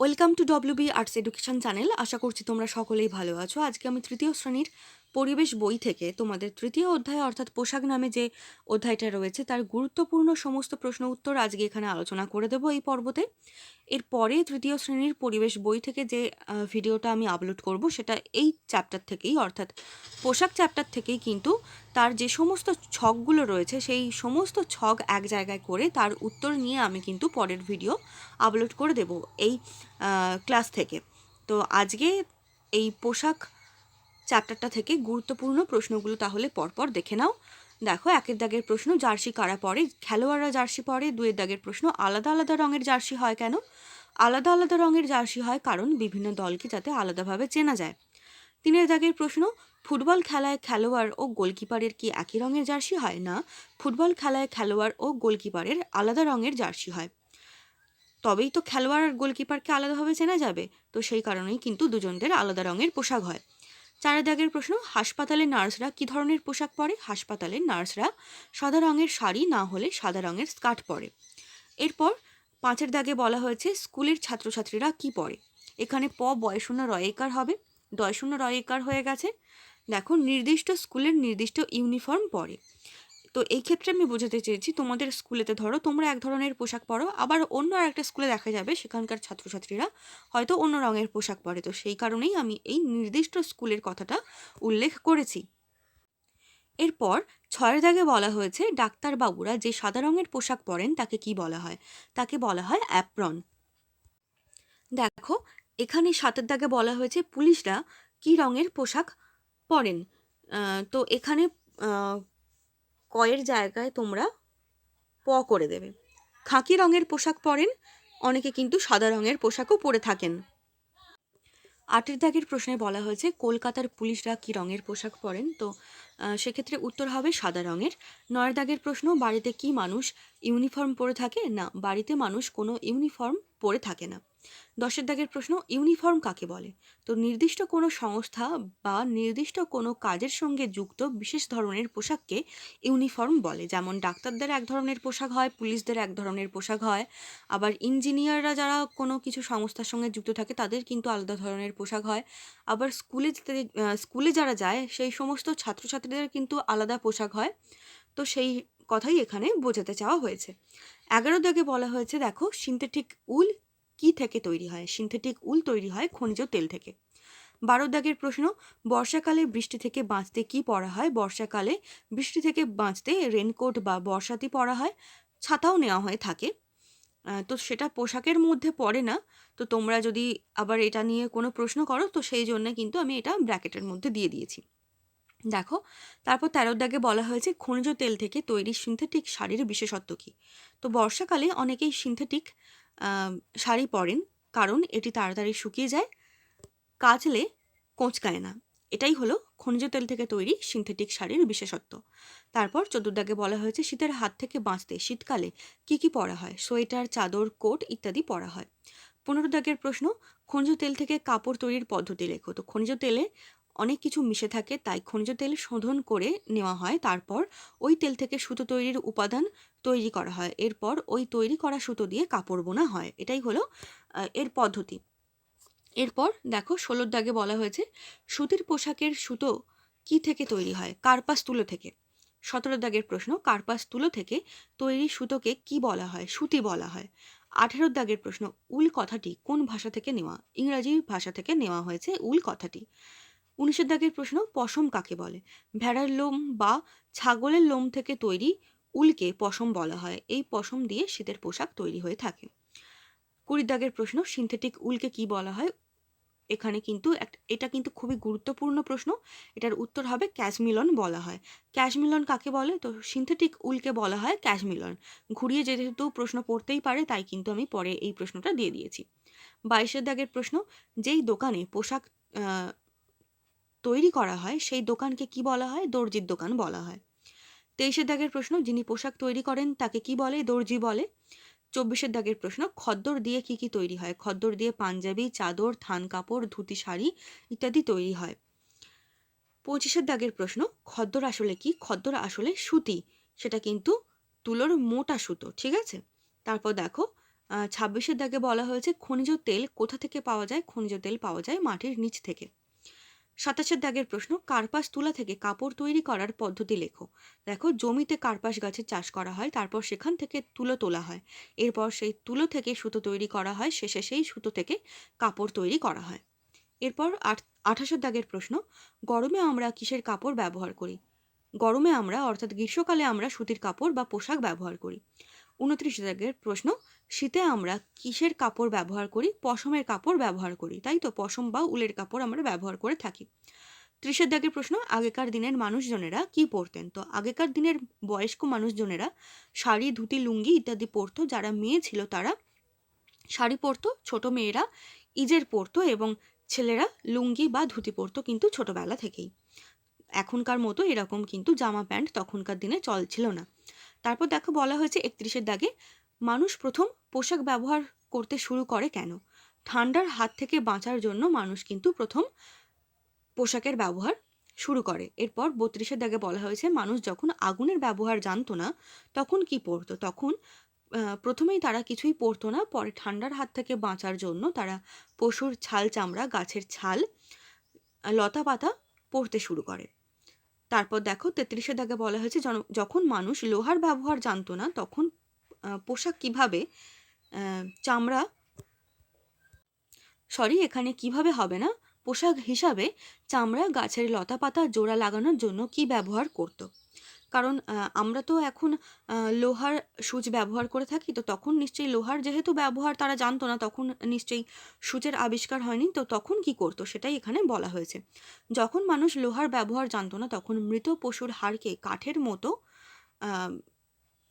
Welcome to WB arts education channel আশা করছি তোমরা সকলেই ভালো আছো। আজকে আমি তৃতীয় শ্রেণির পরিবেশ বই থেকে তোমাদের তৃতীয় অধ্যায় অর্থাৎ পোশাক নামে যে অধ্যায়টা রয়েছে, তার গুরুত্বপূর্ণ সমস্ত প্রশ্ন উত্তর আজকে এখানে আলোচনা করে দেবো এই পর্বতে। এরপরে তৃতীয় শ্রেণির পরিবেশ বই থেকে যে ভিডিওটা আমি আপলোড করব, সেটা এই চ্যাপ্টার থেকেই, অর্থাৎ পোশাক চ্যাপ্টার থেকেই কিন্তু তার যে সমস্ত ছকগুলো রয়েছে, সেই সমস্ত ছক এক জায়গায় করে তার উত্তর নিয়ে আমি কিন্তু পরের ভিডিও আপলোড করে দেব এই ক্লাস থেকে। তো আজকে এই পোশাক চ্যাপ্টারটা থেকে গুরুত্বপূর্ণ প্রশ্নগুলো তাহলে পরপর দেখে নাও। দেখো, একের দাগের প্রশ্ন, জার্সি কারা পরে? খেলোয়াড়রা জার্সি পরে দুয়ের দাগের প্রশ্ন, আলাদা আলাদা রঙের জার্সি হয় কেন? আলাদা আলাদা রঙের জার্সি হয় কারণ বিভিন্ন দলকে যাতে আলাদাভাবে চেনা যায়। তিনের দাগের প্রশ্ন, ফুটবল খেলায় খেলোয়াড় ও গোলকিপারের কি একই রঙের জার্সি হয়? না, ফুটবল খেলায় খেলোয়াড় ও গোলকিপারের আলাদা রঙের জার্সি হয়। তবেই তো খেলোয়াড় আর গোলকিপারকে আলাদাভাবে চেনা যাবে। তো সেই কারণেই কিন্তু দুজনদের আলাদা রঙের পোশাক হয়। চারের দাগের প্রশ্ন হাসপাতালের নার্সরা কি ধরনের পোশাক পরে? হাসপাতালের নার্সরা সাদা রঙের শাড়ি, না হলে সাদা রঙের স্কার্ট পরে। এরপর পাঁচের দাগে বলা হয়েছে, স্কুলের ছাত্রছাত্রীরা কি পরে? এখানে প বয়শূন্য রয়েকার হবে। দয় দয়শূন্য রয়েকার হয়ে গেছে। দেখো, নির্দিষ্ট স্কুলের নির্দিষ্ট ইউনিফর্ম পরে। তো এই ক্ষেত্রে আমি বোঝাতে চেয়েছি, তোমাদের স্কুলেতে ধরো তোমরা এক ধরনের পোশাক পরো, আবার অন্য আরেকটা স্কুলে দেখা যাবে সেখানকার ছাত্রছাত্রীরা হয়তো অন্য রঙের পোশাক পরে। তো সেই কারণেই আমি এই নির্দিষ্ট স্কুলের কথাটা উল্লেখ করেছি। এরপর ছয়ের দাগে বলা হয়েছে, ডাক্তারবাবুরা যে সাদা রঙের পোশাক পরেন তাকে কি বলা হয়? তাকে বলা হয় অ্যাপ্রন। দেখো, এখানে সাতের দাগে বলা হয়েছে, পুলিশরা কি রঙের পোশাক পরেন? তো এখানে কয়ের জায়গায় তোমরা প করে দেবে। খাকি রঙের পোশাক পরেন, অনেকে কিন্তু সাদা রঙের পোশাকও পরে থাকেন। আটের দাগের প্রশ্নে বলা হয়েছে, কলকাতার পুলিশরা কি রঙের পোশাক পরেন? তো সেক্ষেত্রে উত্তর হবে সাদা রঙের। নয়ের দাগের প্রশ্ন, বাড়িতে কি মানুষ ইউনিফর্ম পরে থাকে? না, বাড়িতে মানুষ কোনো ইউনিফর্ম পরে থাকে না। দশের দাগের প্রশ্ন, ইউনিফর্ম কাকে বলে? তো নির্দিষ্ট কোনো সংস্থা বা নির্দিষ্ট কোনো কাজের সঙ্গে যুক্ত বিশেষ ধরনের পোশাককে ইউনিফর্ম বলে। যেমন ডাক্তারদের এক ধরনের পোশাক হয়, পুলিশদের এক ধরনের পোশাক হয়। আবার ইঞ্জিনিয়াররা যারা কোনো কিছু সংস্থার সঙ্গে যুক্ত থাকে, তাদের কিন্তু আলাদা ধরনের পোশাক হয়। আবার স্কুলে স্কুলে যারা যায়, সেই সমস্ত ছাত্রছাত্রীদের কিন্তু আলাদা পোশাক হয়। তো সেই কথাই এখানে বোঝাতে চাওয়া হয়েছে। এগারো দাগে বলা হয়েছে, দেখো, সিনথেটিক উল কি থেকে তৈরি হয়? সিনথেটিক উল তৈরি হয় খনিজ তেল থেকে। বারো দাগের প্রশ্ন, বর্ষাকালে বৃষ্টি থেকে বাঁচতে কি পরা হয়? বর্ষাকালে বৃষ্টি থেকে বাঁচতে রেনকোট বা বর্ষাতি পরা হয়, ছাতাও নেওয়া হয়ে থাকে। তো সেটা পোশাকের মধ্যে পড়ে না। তো তোমরা যদি আবার এটা নিয়ে কোনো প্রশ্ন করো, তো সেই জন্য কিন্তু আমি এটা ব্র্যাকেটের মধ্যে দিয়ে দিয়েছি। দেখো, তারপর তেরোর দাগে বলা হয়েছে খনিজ তেল থেকে তৈরি সিনথেটিক শাড়ির বিশেষত্ব কী? তো বর্ষাকালে অনেকেই সিনথেটিক শাড়ি পরেন কারণ এটি তাড়াতাড়ি শুকিয়ে যায়, কাচলে কোঁচকায় না। এটাই হলো খনিজ তেল থেকে তৈরি সিনথেটিক শাড়ির বিশেষত্ব। তারপর চতুর্দাগে বলা হয়েছে শীতের হাত থেকে বাঁচতে শীতকালে কি কি পরা হয়? সোয়েটার, চাদর, কোট ইত্যাদি পরা হয়। পনেরো দাগের প্রশ্ন, খনিজ তেল থেকে কাপড় তৈরির পদ্ধতি লেখো। তো খনিজ তেলে অনেক কিছু মিশে থাকে, তাই খনিজ তেল শোধন করে নেওয়া হয়। তারপর ওই তেল থেকে সুতো তৈরির উপাদান তৈরি করা হয়। এরপর ওই তৈরি করা সুতো দিয়ে কাপড় বোনা হয়। এটাই হলো এর পদ্ধতি। এরপর দেখো ষোলোর দাগে বলা হয়েছে, সুতির পোশাকের সুতো কি থেকে তৈরি হয়? কার্পাস তুলো থেকে। সতেরো দাগের প্রশ্ন, কার্পাস তুলো থেকে তৈরি সুতোকে কি বলা হয়? সুতি বলা হয়। আঠেরো দাগের প্রশ্ন, উল কথাটি কোন ভাষা থেকে নেওয়া? ইংরাজি ভাষা থেকে নেওয়া হয়েছে উল কথাটি। উনিশের দাগের প্রশ্ন পশম কাকে বলে? ভেড়ার লোম বা ছাগলের লোম থেকে তৈরি উলকে পশম বলা হয়। এই পশম দিয়ে শীতের পোশাক তৈরি হয়ে থাকে। কুড়ির দাগের প্রশ্ন, সিনথেটিক উলকে কি বলা হয়? এখানে কিন্তু এটা কিন্তু খুবই গুরুত্বপূর্ণ প্রশ্ন। এটার উত্তর হবে ক্যাশমিলন বলা হয়। ক্যাশমিলন কাকে বলে? তো সিনথেটিক উলকে বলা হয় ক্যাশমিলন ঘুরিয়ে যেহেতু প্রশ্ন পড়তেই পারে, তাই কিন্তু আমি পরে এই প্রশ্নটা দিয়ে দিয়েছি। বাইশের দাগের প্রশ্ন, যেই দোকানে পোশাক তৈরি করা হয়, সেই দোকানকে কি বলা হয়? দর্জির দোকান বলা হয়। তেইশের দাগের প্রশ্ন, যিনি পোশাক তৈরি করেন তাকে কি বলে? দর্জি বলে। চব্বিশের দাগের প্রশ্ন, খদ্দর দিয়ে কি কি তৈরি হয়? খদ্দর দিয়ে পাঞ্জাবি, চাদর, থান কাপড়, ধুতি শাড়ি ইত্যাদি তৈরি হয়। পঁচিশের দাগের প্রশ্ন, খদ্দর আসলে কি? খদ্দর আসলে সুতি। সেটা কিন্তু তুলোর মোটা সুতো, ঠিক আছে? তারপর দেখো ছাব্বিশের দাগে বলা হয়েছে, খনিজ তেল কোথা থেকে পাওয়া যায়? খনিজ তেল পাওয়া যায় মাটির নিচ থেকে। সাতাশের দাগের প্রশ্ন, কার্পাস তুলা থেকে কাপড় তৈরি করার পদ্ধতি লেখো। দেখো, জমিতে কার্পাস গাছের চাষ করা হয়, তারপর সেখান থেকে তুলো তোলা হয়। এরপর সেই তুলো থেকে সুতো তৈরি করা হয়, শেষে সেই সুতো থেকে কাপড় তৈরি করা হয়। এরপর আঠাশের দাগের প্রশ্ন, গরমে আমরা কিসের কাপড় ব্যবহার করি? গরমে আমরা, অর্থাৎ গ্রীষ্মকালে আমরা সুতির কাপড় বা পোশাক ব্যবহার করি। উনত্রিশ দাগের প্রশ্ন, শীতে আমরা কিসের কাপড় ব্যবহার করি? পশমের কাপড় ব্যবহার করি, তাই তো? পশম বা উলের কাপড় আমরা ব্যবহার করে থাকি। ত্রিশের দাগের প্রশ্ন, আগেকার দিনের মানুষজনেরা কি পরতেন? তো, আগেকার দিনের বয়স্ক মানুষজনেরা শাড়ি, ধুতি, লুঙ্গি ইত্যাদি পরতো, যারা মেয়ে ছিল তারা শাড়ি পরতো, ছোট মেয়েরা ইজের পরতো এবং ছেলেরা লুঙ্গি বা ধুতি পরতো কিন্তু ছোটবেলা থেকেই। এখনকার মতো এরকম কিন্তু জামা প্যান্ট তখনকার দিনে চল ছিল না। তারপর দেখো বলা হয়েছে একত্রিশের দাগে, মানুষ প্রথম পোশাক ব্যবহার করতে শুরু করে কেন? ঠান্ডার হাত থেকে বাঁচার জন্য মানুষ কিন্তু প্রথম পোশাকের ব্যবহার শুরু করে। এরপর বত্রিশের দাগে বলা হয়েছে, মানুষ যখন আগুনের ব্যবহার জানতো না, তখন কি পড়তো তখন প্রথমেই তারা কিছুই পরতো না, পরে ঠান্ডার হাত থেকে বাঁচার জন্য তারা পশুর ছাল চামড়া, গাছের ছাল লতা পাতা পড়তে শুরু করে। তারপর দেখো তেত্রিশে দাগে বলা হয়েছে যখন মানুষ লোহার ব্যবহার জানতো না, তখন পোশাক কীভাবে চামড়া সরি এখানে কীভাবে হবে না? পোশাক হিসাবে চামড়া, গাছের লতা পাতা জোড়া লাগানোর জন্য কি ব্যবহার করতো? কারণ আমরা তো এখন লোহার সূচ ব্যবহার করে থাকি, তো তখন নিশ্চয়ই লোহার যেহেতু ব্যবহার তারা জানতো না, তখন নিশ্চয়ই সূচের আবিষ্কার হয়নি, তো তখন কি করতো সেটাই এখানে বলা হয়েছে। যখন মানুষ লোহার ব্যবহার জানতো না, তখন মৃত পশুর হাড়কে কাঠের মতো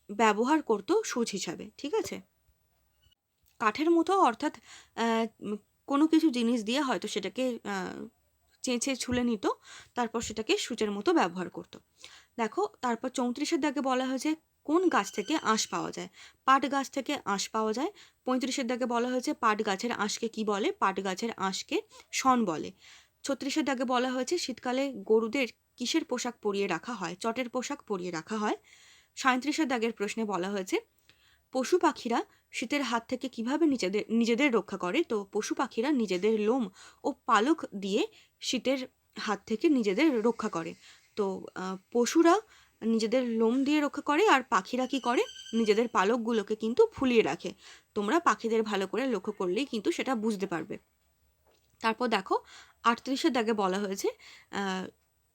ব্যবহার করতো সূচ হিসাবে, ঠিক আছে? কাঠের মতো অর্থাৎ কোনো কিছু জিনিস দিয়ে হয়তো সেটাকে চেঁচে ছুলে নিত, তারপর সেটাকে সূচের মতো ব্যবহার করত। দেখো, তারপর চৌত্রিশের দাগে বলা হয়েছে কোন গাছ থেকে আঁশ পাওয়া যায়? পাট গাছ থেকে আঁশ পাওয়া যায়। পঁয়ত্রিশের দাগে বলা হয়েছে পাট গাছের আঁশকে কি বলে? পাট গাছের আঁশকে শন বলে। ছত্রিশের দাগে বলা হয়েছে শীতকালে গরুদের কিসের পোশাক পরিয়ে রাখা হয়? চটের পোশাক পরিয়ে রাখা হয়। সাঁত্রিশের দাগের প্রশ্নে বলা হয়েছে, পশু পাখিরা শীতের হাত থেকে কীভাবে নিজেদের নিজেদের রক্ষা করে? তো পশু পাখিরা নিজেদের লোম ও পালক দিয়ে শীতের হাত থেকে নিজেদের রক্ষা করে। তো পশুরা নিজেদের লোম দিয়ে রক্ষা করে আর পাখিরা কি করে? নিজেদের পালকগুলোকে কিন্তু ফুলিয়ে রাখে। তোমরা পাখিদের ভালো করে লক্ষ্য করলেই কিন্তু সেটা বুঝতে পারবে। তারপর দেখো, আটত্রিশের দাগে বলা হয়েছে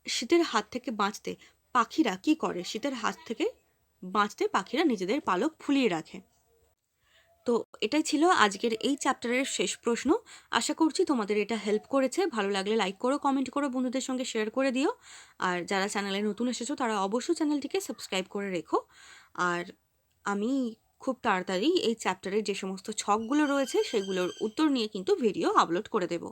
শীতের হাত থেকে বাঁচতে পাখিরা কি করে? শীতের হাত থেকে বাঁচতে পাখিরা নিজেদের পালক ফুলিয়ে রাখে। তো এটাই ছিল আজকের এই চ্যাপ্টারের শেষ প্রশ্ন। আশা করছি তোমাদের এটা হেল্প করেছে। ভালো লাগলে লাইক করো কমেন্ট করো, বন্ধুদের সঙ্গে শেয়ার করে দিও। আর যারা চ্যানেলে নতুন এসেছ, তারা অবশ্যই চ্যানেলটিকে সাবস্ক্রাইব করে রেখো। আর আমি খুব তাড়াতাড়ি এই চ্যাপ্টারের যে সমস্ত ছকগুলো রয়েছে, সেগুলোর উত্তর নিয়ে কিন্তু ভিডিও আপলোড করে দেবো।